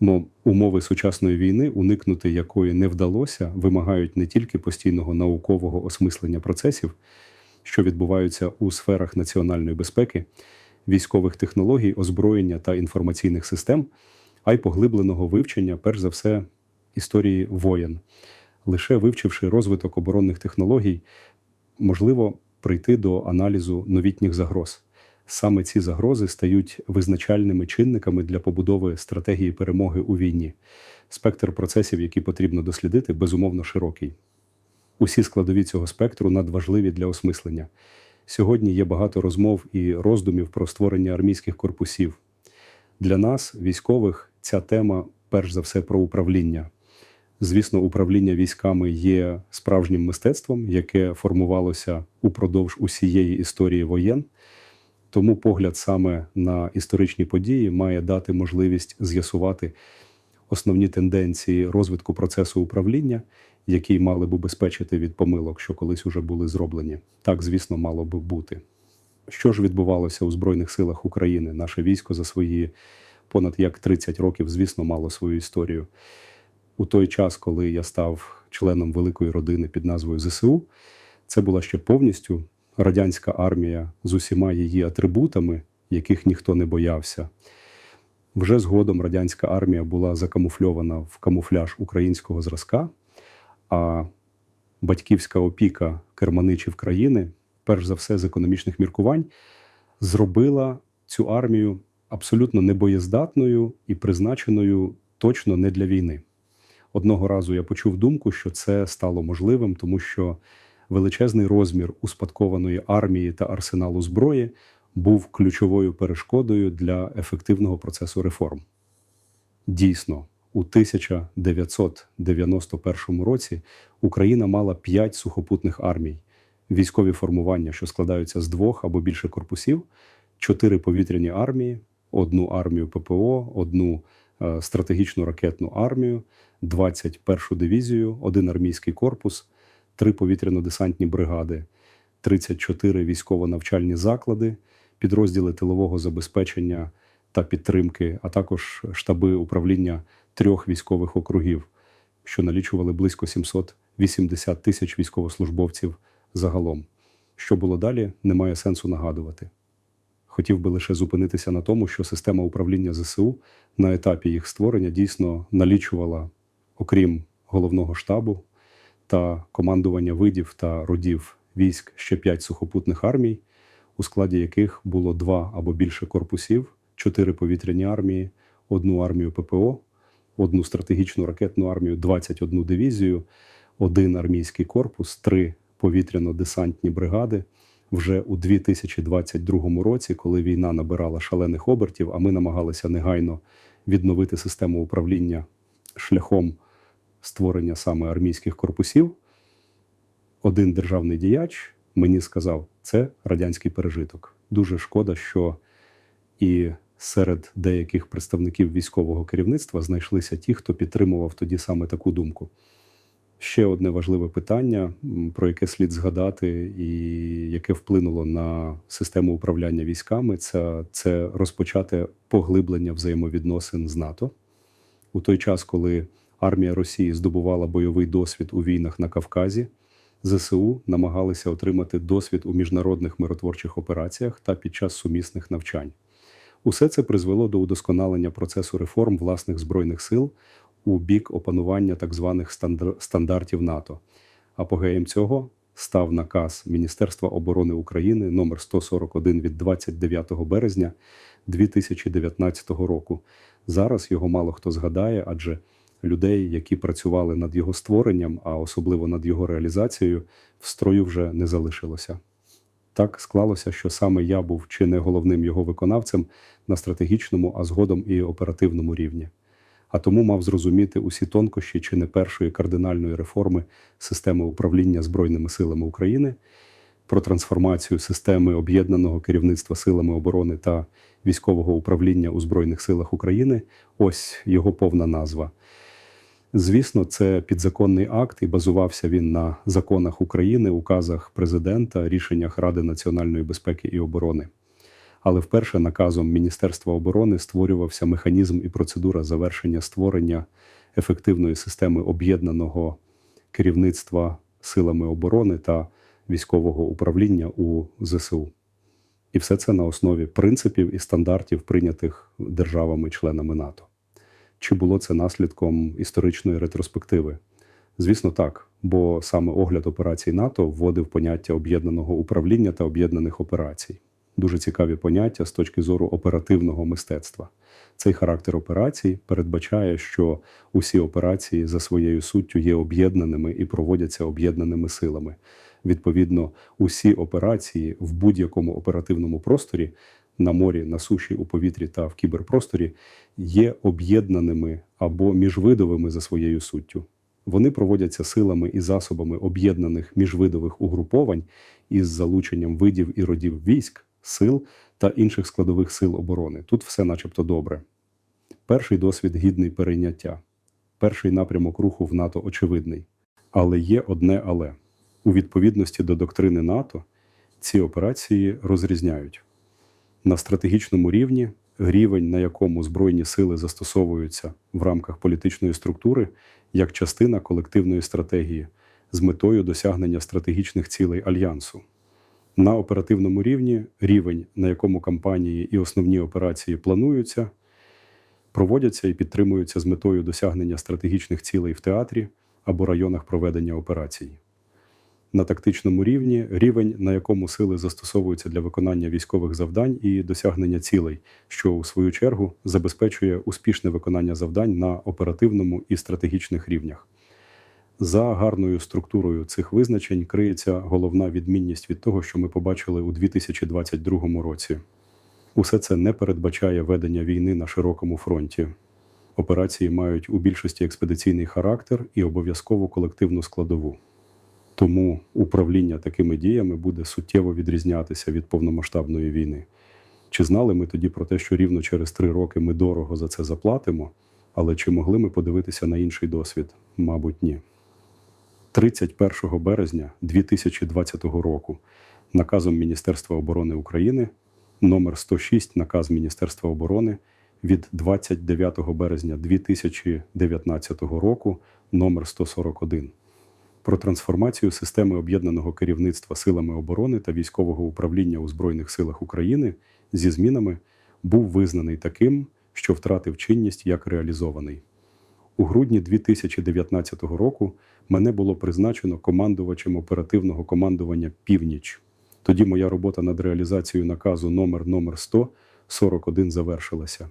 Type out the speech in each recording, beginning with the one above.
Но умови сучасної війни, уникнути якої не вдалося, вимагають не тільки постійного наукового осмислення процесів, що відбуваються у сферах національної безпеки, військових технологій, озброєння та інформаційних систем, а й поглибленого вивчення, перш за все, історії воєн. Лише вивчивши розвиток оборонних технологій, можливо прийти до аналізу новітніх загроз. Саме ці загрози стають визначальними чинниками для побудови стратегії перемоги у війні. Спектр процесів, які потрібно дослідити, безумовно широкий. Усі складові цього спектру надважливі для осмислення. Сьогодні є багато розмов і роздумів про створення армійських корпусів. Для нас, військових, ця тема перш за все про управління. Звісно, управління військами є справжнім мистецтвом, яке формувалося упродовж усієї історії воєн. Тому погляд саме на історичні події має дати можливість з'ясувати основні тенденції розвитку процесу управління, які мали б убезпечити від помилок, що колись уже були зроблені. Так, звісно, мало би бути. Що ж відбувалося у Збройних силах України? Наше військо за свої понад як 30 років, звісно, мало свою історію. У той час, коли я став членом великої родини під назвою ЗСУ, це була ще повністю радянська армія з усіма її атрибутами, яких ніхто не боявся. Вже згодом радянська армія була закамуфльована в камуфляж українського зразка, а батьківська опіка керманичів країни, перш за все з економічних міркувань, зробила цю армію абсолютно небоєздатною і призначеною точно не для війни. Одного разу я почув думку, що це стало можливим, тому що величезний розмір успадкованої армії та арсеналу зброї був ключовою перешкодою для ефективного процесу реформ. Дійсно, у 1991 році Україна мала п'ять сухопутних армій, військові формування, що складаються з двох або більше корпусів, чотири повітряні армії, одну армію ППО, одну е, стратегічну ракетну армію, 21-шу дивізію, один армійський корпус, три повітряно-десантні бригади, 34 військово-навчальні заклади, підрозділи тилового забезпечення та підтримки, а також штаби управління трьох військових округів, що налічували близько 780 тисяч військовослужбовців загалом. Що було далі, немає сенсу нагадувати. Хотів би лише зупинитися на тому, що система управління ЗСУ на етапі їх створення дійсно налічувала, окрім головного штабу та командування видів та родів військ ще п'ять сухопутних армій, у складі яких було два або більше корпусів, чотири повітряні армії, одну армію ППО, одну стратегічну ракетну армію, 21 дивізію, один армійський корпус, три повітряно-десантні бригади. Вже у 2022 році, коли війна набирала шалених обертів, а ми намагалися негайно відновити систему управління шляхом створення саме армійських корпусів, один державний діяч мені сказав, це радянський пережиток. Дуже шкода, що і серед деяких представників військового керівництва знайшлися ті, хто підтримував тоді саме таку думку. Ще одне важливе питання, про яке слід згадати, і яке вплинуло на систему управління військами, це, це розпочате поглиблення взаємовідносин з НАТО у той час, коли армія Росії здобувала бойовий досвід у війнах на Кавказі. ЗСУ намагалися отримати досвід у міжнародних миротворчих операціях та під час сумісних навчань. Усе це призвело до удосконалення процесу реформ власних збройних сил у бік опанування так званих стандартів НАТО. Апогеєм цього став наказ Міністерства оборони України номер 141 від 29 березня 2019 року. Зараз його мало хто згадає, адже людей, які працювали над його створенням, а особливо над його реалізацією, в строю вже не залишилося. Так склалося, що саме я був чи не головним його виконавцем на стратегічному, а згодом і оперативному рівні. А тому мав зрозуміти усі тонкощі чи не першої кардинальної реформи системи управління Збройними силами України, про трансформацію системи об'єднаного керівництва силами оборони та військового управління у Збройних силах України. Ось його повна назва. Звісно, це підзаконний акт, і базувався він на законах України, указах президента, рішеннях Ради національної безпеки і оборони. Але вперше наказом Міністерства оборони створювався механізм і процедура завершення створення ефективної системи об'єднаного керівництва силами оборони та військового управління у ЗСУ. І все це на основі принципів і стандартів, прийнятих державами-членами НАТО. Чи було це наслідком історичної ретроспективи? Звісно, так, бо саме огляд операцій НАТО вводив поняття об'єднаного управління та об'єднаних операцій. Дуже цікаві поняття з точки зору оперативного мистецтва. Цей характер операцій передбачає, що усі операції за своєю суттю є об'єднаними і проводяться об'єднаними силами. Відповідно, усі операції в будь-якому оперативному просторі на морі, на суші, у повітрі та в кіберпросторі є об'єднаними або міжвидовими за своєю суттю. Вони проводяться силами і засобами об'єднаних міжвидових угруповань із залученням видів і родів військ, сил та інших складових сил оборони. Тут все начебто добре. Перший досвід гідний перейняття. Перший напрямок руху в НАТО очевидний. Але є одне але. У відповідності до доктрини НАТО ці операції розрізняють. На стратегічному рівні рівень, на якому Збройні сили застосовуються в рамках політичної структури як частина колективної стратегії з метою досягнення стратегічних цілей альянсу. На оперативному рівні рівень, на якому кампанії і основні операції плануються, проводяться і підтримуються з метою досягнення стратегічних цілей в театрі або районах проведення операцій. На тактичному рівні рівень, на якому сили застосовуються для виконання військових завдань і досягнення цілей, що у свою чергу забезпечує успішне виконання завдань на оперативному і стратегічних рівнях. За гарною структурою цих визначень криється головна відмінність від того, що ми побачили у 2022 році. Усе це не передбачає ведення війни на широкому фронті. Операції мають у більшості експедиційний характер і обов'язкову колективну складову. Тому управління такими діями буде суттєво відрізнятися від повномасштабної війни. Чи знали ми тоді про те, що рівно через три роки ми дорого за це заплатимо? Але чи могли ми подивитися на інший досвід? Мабуть, ні. 31 березня 2020 року наказом Міністерства оборони України номер 106 наказ Міністерства оборони від 29 березня 2019 року номер 141 про трансформацію системи об'єднаного керівництва силами оборони та військового управління у Збройних силах України зі змінами був визнаний таким, що втратив чинність як реалізований. У грудні 2019 року мене було призначено командувачем оперативного командування Північ. Тоді моя робота над реалізацією наказу номер номер 100 41 завершилася.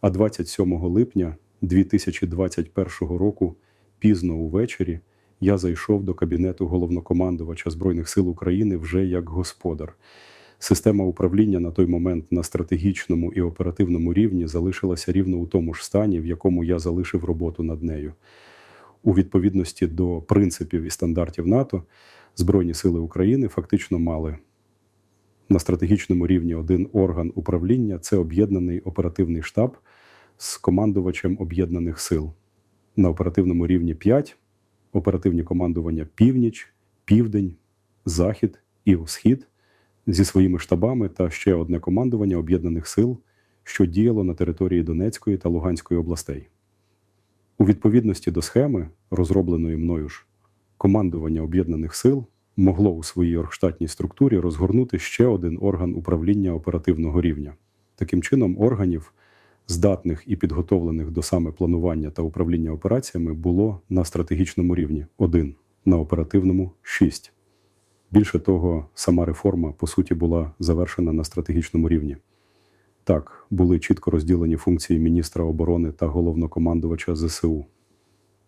А 27 липня 2021 року, пізно увечері, я зайшов до кабінету головнокомандувача Збройних сил України вже як господар. Система управління на той момент на стратегічному і оперативному рівні залишилася рівно у тому ж стані, в якому я залишив роботу над нею. У відповідності до принципів і стандартів НАТО, Збройні сили України фактично мали на стратегічному рівні один орган управління це об'єднаний оперативний штаб з командувачем об'єднаних сил. На оперативному рівні 5 оперативні командування Північ, Південь, Захід і Схід зі своїми штабами та ще одне командування об'єднаних сил, що діяло на території Донецької та Луганської областей. У відповідності до схеми, розробленої мною ж, командування об'єднаних сил могло у своїй оргштатній структурі розгорнути ще один орган управління оперативного рівня. Таким чином, органів, здатних і підготовлених до саме планування та управління операціями, було на стратегічному рівні один, на оперативному шість. Більше того, сама реформа по суті була завершена на стратегічному рівні. Так, були чітко розділені функції міністра оборони та головнокомандувача ЗСУ.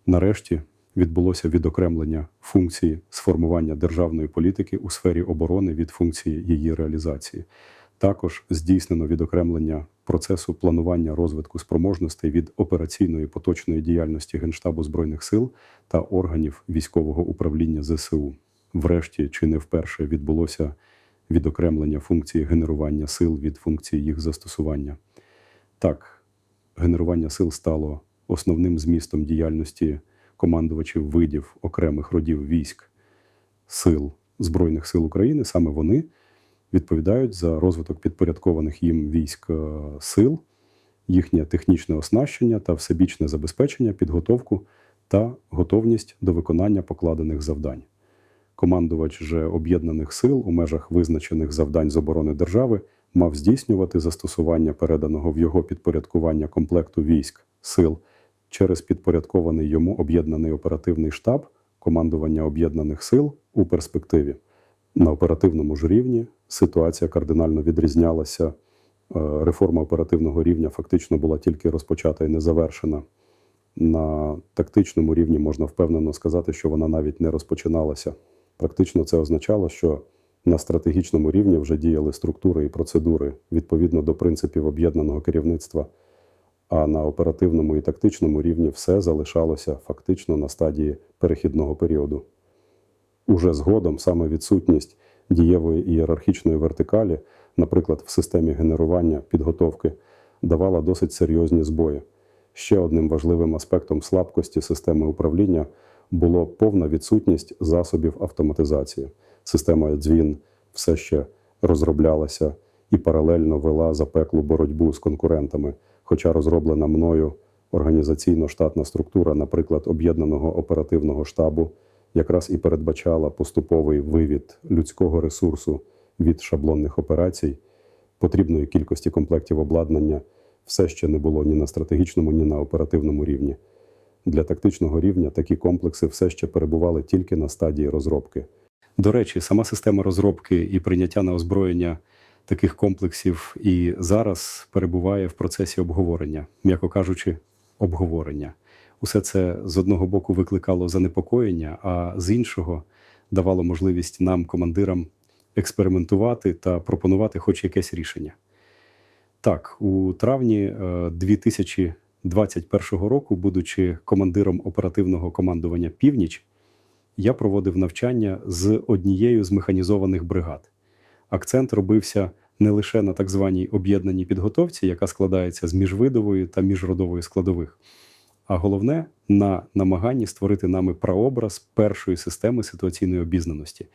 Нарешті відбулося відокремлення функції сформування державної політики у сфері оборони від функції її реалізації. Також здійснено відокремлення процесу планування розвитку спроможностей від операційної поточної діяльності Генштабу Збройних сил та органів військового управління ЗСУ. Врешті чи не вперше відбулося відокремлення функції генерування сил від функції їх застосування. Так, генерування сил стало основним змістом діяльності командувачів видів окремих родів військ сил Збройних сил України. Саме вони відповідають за розвиток підпорядкованих їм військ е, сил, їхнє технічне оснащення та всебічне забезпечення, підготовку та готовність до виконання покладених завдань. Командувач же об'єднаних сил у межах визначених завдань з оборони держави мав здійснювати застосування переданого в його підпорядкування комплекту військ сил через підпорядкований йому об'єднаний оперативний штаб командування об'єднаних сил у перспективі. На оперативному ж рівні ситуація кардинально відрізнялася. Е, Реформа оперативного рівня фактично була тільки розпочата і не завершена. На тактичному рівні можна впевнено сказати, що вона навіть не розпочиналася. Практично це означало, що на стратегічному рівні вже діяли структури і процедури відповідно до принципів об'єднаного керівництва. А на оперативному і тактичному рівні все залишалося фактично на стадії перехідного періоду. Уже згодом саме відсутність дієвої ієрархічної вертикалі, наприклад, в системі генерування підготовки, давала досить серйозні збої. Ще одним важливим аспектом слабкості системи управління було повна відсутність засобів автоматизації. Система дзвін все ще розроблялася і паралельно вела запеклу боротьбу з конкурентами, хоча розроблена мною організаційно-штатна структура, наприклад, об'єднаного оперативного штабу, якраз і передбачала поступовий вивід людського ресурсу від шаблонних операцій, потрібної кількості комплектів обладнання все ще не було ні на стратегічному, ні на оперативному рівні. Для тактичного рівня такі комплекси все ще перебували тільки на стадії розробки. До речі, сама система розробки і прийняття на озброєння таких комплексів і зараз перебуває в процесі обговорення, м'яко кажучи, обговорення. Усе це з одного боку викликало занепокоєння, а з іншого давало можливість нам, командирам, експериментувати та пропонувати хоч якесь рішення. Так, у травні е, 2021 року, будучи командиром оперативного командування Північ, я проводив навчання з однією з механізованих бригад. Акцент робився не лише на так званій об'єднаній підготовці, яка складається з міжвидової та міжродової складових, а головне на намаганні створити нами прообраз першої системи ситуаційної обізнаності.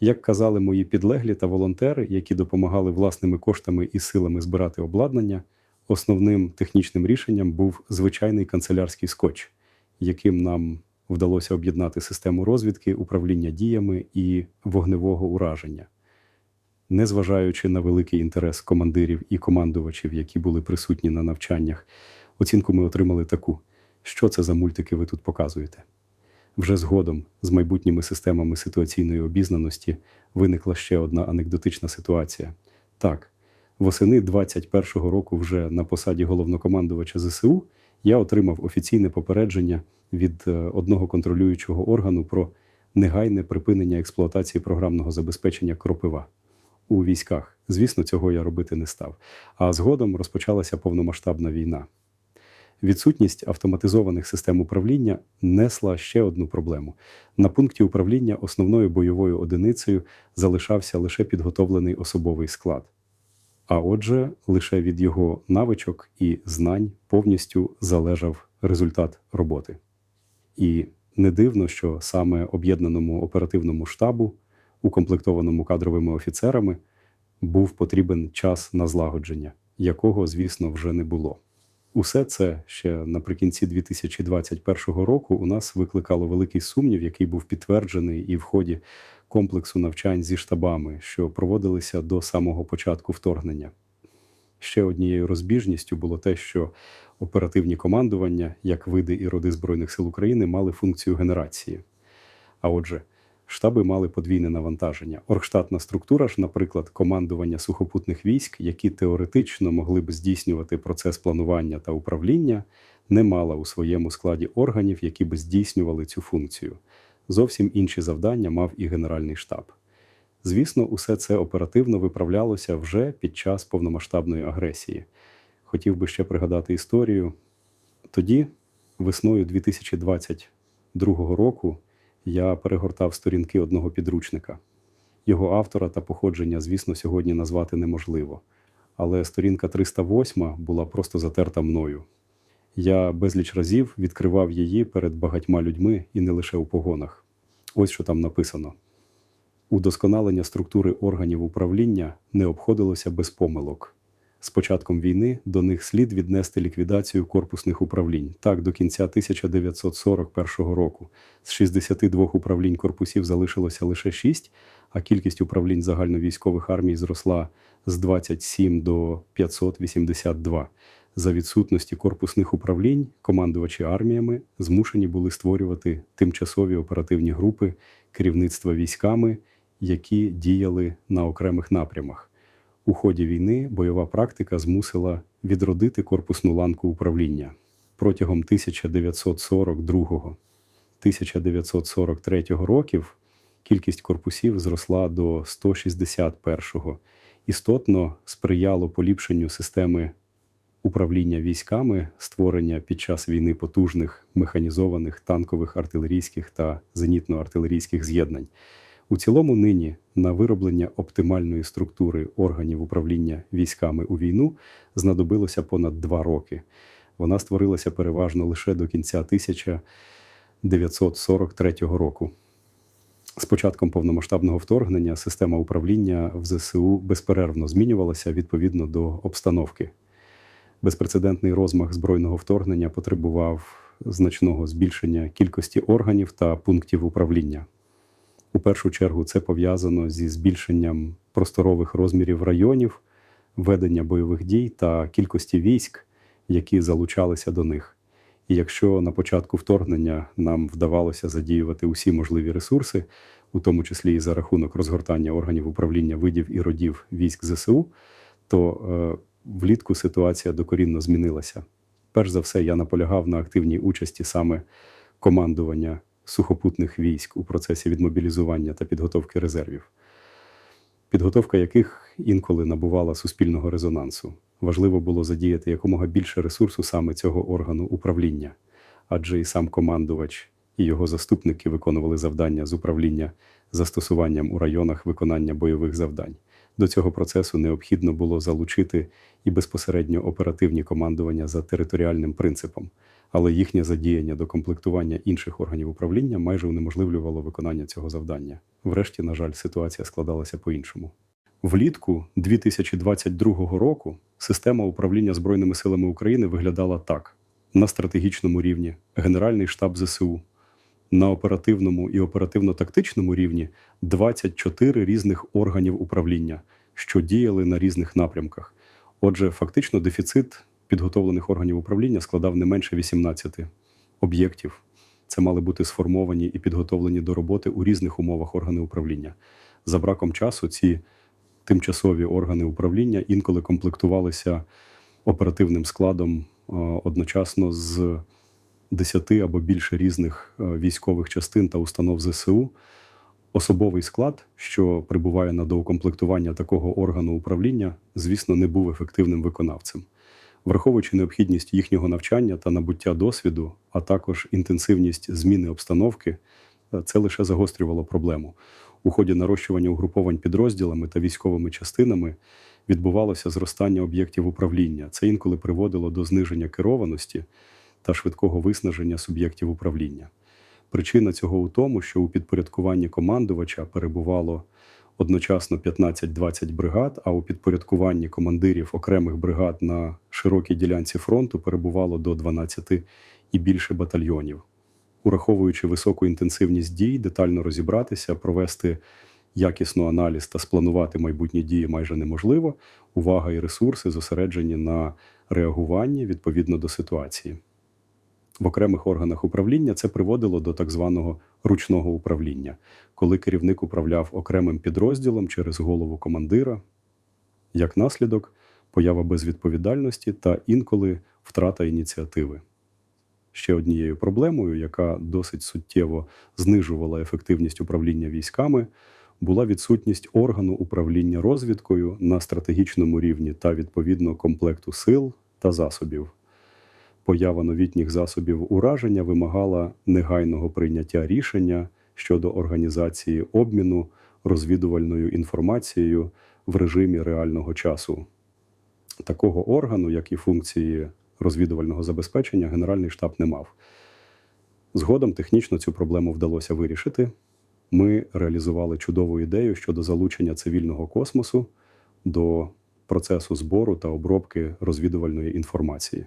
Як казали мої підлеглі та волонтери, які допомагали власними коштами і силами збирати обладнання, основним технічним рішенням був звичайний канцелярський скотч, яким нам вдалося об'єднати систему розвідки, управління діями і вогневого ураження. Незважаючи на великий інтерес командирів і командувачів, які були присутні на навчаннях, оцінку ми отримали таку: що це за мультики ви тут показуєте? Вже згодом з майбутніми системами ситуаційної обізнаності виникла ще одна анекдотична ситуація. Так, восени 21-го року, вже на посаді головнокомандувача ЗСУ, я отримав офіційне попередження від е, одного контролюючого органу про негайне припинення експлуатації програмного забезпечення кропива у військах. Звісно, цього я робити не став. А згодом розпочалася повномасштабна війна. Відсутність автоматизованих систем управління несла ще одну проблему. На пункті управління основною бойовою одиницею залишався лише підготовлений особовий склад. А отже, лише від його навичок і знань повністю залежав результат роботи. І не дивно, що саме об'єднаному оперативному штабу, укомплектованому кадровими офіцерами, був потрібен час на злагодження, якого, звісно, вже не було. Усе це ще наприкінці 2021 року у нас викликало великий сумнів, який був підтверджений і в ході комплексу навчань зі штабами, що проводилися до самого початку вторгнення. Ще однією розбіжністю було те, що оперативні командування, як види і роди Збройних сил України, мали функцію генерації. А отже, штаби мали подвійне навантаження. Оргштатна структура ж, наприклад, командування сухопутних військ, які теоретично могли б здійснювати процес планування та управління, не мала у своєму складі органів, які б здійснювали цю функцію. Зовсім інші завдання мав і Генеральний штаб. Звісно, усе це оперативно виправлялося вже під час повномасштабної агресії. Хотів би ще пригадати історію. Тоді, весною 2022 року, я перегортав сторінки одного підручника. Його автора та походження, звісно, сьогодні назвати неможливо. Але сторінка 308 була просто затерта мною. Я безліч разів відкривав її перед багатьма людьми і не лише у погонах. Ось що там написано. Удосконалення структури органів управління не обходилося без помилок. З початком війни до них слід віднести ліквідацію корпусних управлінь. Так, до кінця 1941 року з 62 управлінь корпусів залишилося лише 6, а кількість управлінь загальновійськових армій зросла з 27 до 582. За відсутності корпусних управлінь командувачі арміями змушені були створювати тимчасові оперативні групи керівництва військами, які діяли на окремих напрямах. У ході війни бойова практика змусила відродити корпусну ланку управління. Протягом 1942-1943 років кількість корпусів зросла до 161-го. Істотно сприяло поліпшенню системи управління військами, створення під час війни потужних механізованих танкових артилерійських та зенітно-артилерійських з'єднань. У цілому нині на вироблення оптимальної структури органів управління військами у війну знадобилося понад два роки. Вона створилася переважно лише до кінця 1943 року. З початком повномасштабного вторгнення система управління в ЗСУ безперервно змінювалася відповідно до обстановки. Безпрецедентний розмах збройного вторгнення потребував значного збільшення кількості органів та пунктів управління. У першу чергу це пов'язано зі збільшенням просторових розмірів районів, ведення бойових дій та кількості військ, які залучалися до них. І якщо на початку вторгнення нам вдавалося задіювати усі можливі ресурси, у тому числі і за рахунок розгортання органів управління видів і родів військ ЗСУ, то е, влітку ситуація докорінно змінилася. Перш за все, я наполягав на активній участі саме командування сухопутних військ у процесі відмобілізування та підготовки резервів, підготовка яких інколи набувала суспільного резонансу. Важливо було задіяти якомога більше ресурсу саме цього органу управління, адже і сам командувач і його заступники виконували завдання з управління застосуванням у районах виконання бойових завдань. До цього процесу необхідно було залучити і безпосередньо оперативні командування за територіальним принципом, але їхнє задіяння до комплектування інших органів управління майже унеможливлювало виконання цього завдання. Врешті, на жаль, ситуація складалася по-іншому. Влітку 2022 року система управління Збройними силами України виглядала так: на стратегічному рівні Генеральний штаб ЗСУ, на оперативному і оперативно-тактичному рівні 24 різних органів управління, що діяли на різних напрямках. Отже, фактично дефіцит підготовлених органів управління складав не менше 18 об'єктів. Це мали бути сформовані і підготовлені до роботи у різних умовах органи управління. За браком часу ці тимчасові органи управління інколи комплектувалися оперативним складом е, одночасно з 10 або більше різних е, військових частин та установ ЗСУ. Особовий склад, що прибуває на доукомплектування такого органу управління, звісно, не був ефективним виконавцем. Враховуючи необхідність їхнього навчання та набуття досвіду, а також інтенсивність зміни обстановки, е, це лише загострювало проблему. У ході нарощування угруповань підрозділами та військовими частинами відбувалося зростання об'єктів управління. Це інколи приводило до зниження керованості та швидкого виснаження суб'єктів управління. Причина цього у тому, що у підпорядкуванні командувача перебувало одночасно 15-20 бригад, а у підпорядкуванні командирів окремих бригад на широкій ділянці фронту перебувало до 12 і більше батальйонів. Ураховуючи високу інтенсивність дій, детально розібратися, провести якісно аналіз та спланувати майбутні дії майже неможливо. Увага і ресурси зосереджені на реагуванні відповідно до ситуації. В окремих органах управління це приводило до так званого ручного управління, коли керівник управляв окремим підрозділом через голову командира, як наслідок, поява безвідповідальності та інколи втрата ініціативи. Ще однією проблемою, яка досить суттєво знижувала ефективність управління військами, була відсутність органу управління розвідкою на стратегічному рівні та відповідно комплекту сил та засобів поява новітніх засобів ураження вимагала негайного прийняття рішення щодо організації обміну розвідувальною інформацією в режимі реального часу. Такого органу, як і функції розвідувального забезпечення, Генеральний штаб не мав. Згодом технічно цю проблему вдалося вирішити. ми реалізували чудову ідею щодо залучення цивільного космосу до процесу збору та обробки розвідувальної інформації.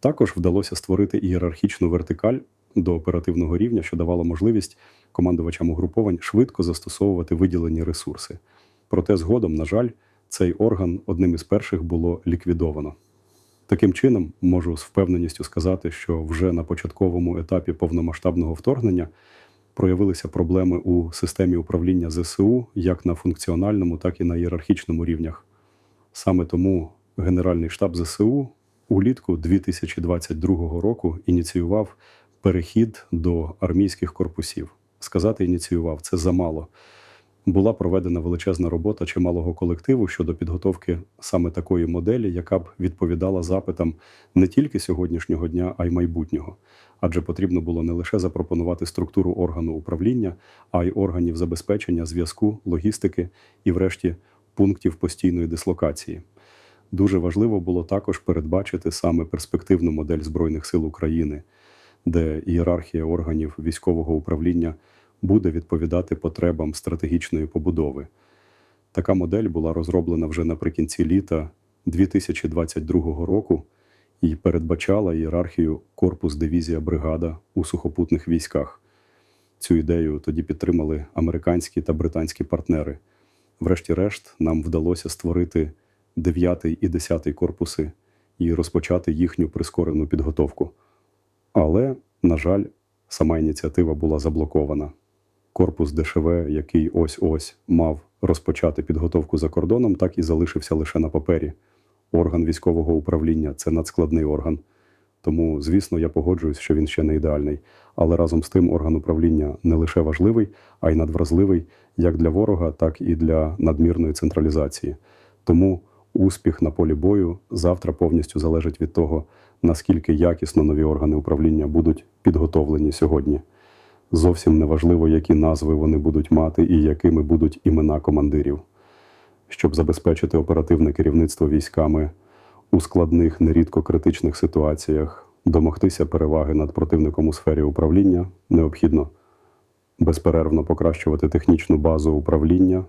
Також вдалося створити ієрархічну вертикаль до оперативного рівня, що давало можливість командувачам угруповань швидко застосовувати виділені ресурси. Проте згодом, на жаль, цей орган одним із перших було ліквідовано. Таким чином, можу з впевненістю сказати, що вже на початковому етапі повномасштабного вторгнення проявилися проблеми у системі управління ЗСУ як на функціональному, так і на ієрархічному рівнях. Саме тому Генеральний штаб ЗСУ улітку 2022 року ініціював перехід до армійських корпусів. Сказати ініціював це замало. Була проведена величезна робота чималого колективу щодо підготовки саме такої моделі, яка б відповідала запитам не тільки сьогоднішнього дня, а й майбутнього. Адже потрібно було не лише запропонувати структуру органу управління, а й органів забезпечення зв'язку, логістики і, врешті, пунктів постійної дислокації. Дуже важливо було також передбачити саме перспективну модель Збройних сил України, де ієрархія органів військового управління буде відповідати потребам стратегічної побудови. Така модель була розроблена вже наприкінці літа 2022 року і передбачала ієрархію корпус дивізія бригада у сухопутних військах. Цю ідею тоді підтримали американські та британські партнери. Врешті-решт, нам вдалося створити 9 і 10 корпуси і розпочати їхню прискорену підготовку. Але, на жаль, сама ініціатива була заблокована. Корпус ДШВ, який ось-ось мав розпочати підготовку за кордоном, так і залишився лише на папері. Орган військового управління це надскладний орган. Тому, звісно, я погоджуюсь, що він ще не ідеальний. Але разом з тим орган управління не лише важливий, а й надвразливий як для ворога, так і для надмірної централізації. Тому успіх на полі бою завтра повністю залежить від того, наскільки якісно нові органи управління будуть підготовлені сьогодні. Зовсім не важливо, які назви вони будуть мати і якими будуть імена командирів. Щоб забезпечити оперативне керівництво військами у складних, нерідко критичних ситуаціях, домогтися переваги над противником у сфері управління необхідно безперервно покращувати технічну базу управління,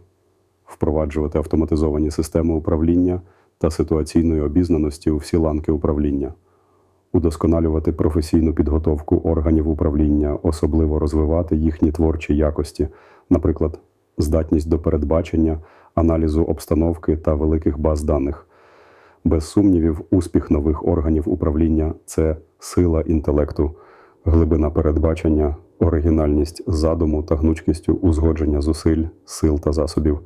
впроваджувати автоматизовані системи управління та ситуаційної обізнаності у всі ланки управління, удосконалювати професійну підготовку органів управління, особливо розвивати їхні творчі якості, наприклад, здатність до передбачення, аналізу обстановки та великих баз даних. Без сумнівів, успіх нових органів управління це сила інтелекту, глибина передбачення, оригінальність задуму та гнучкістю узгодження зусиль, сил та засобів.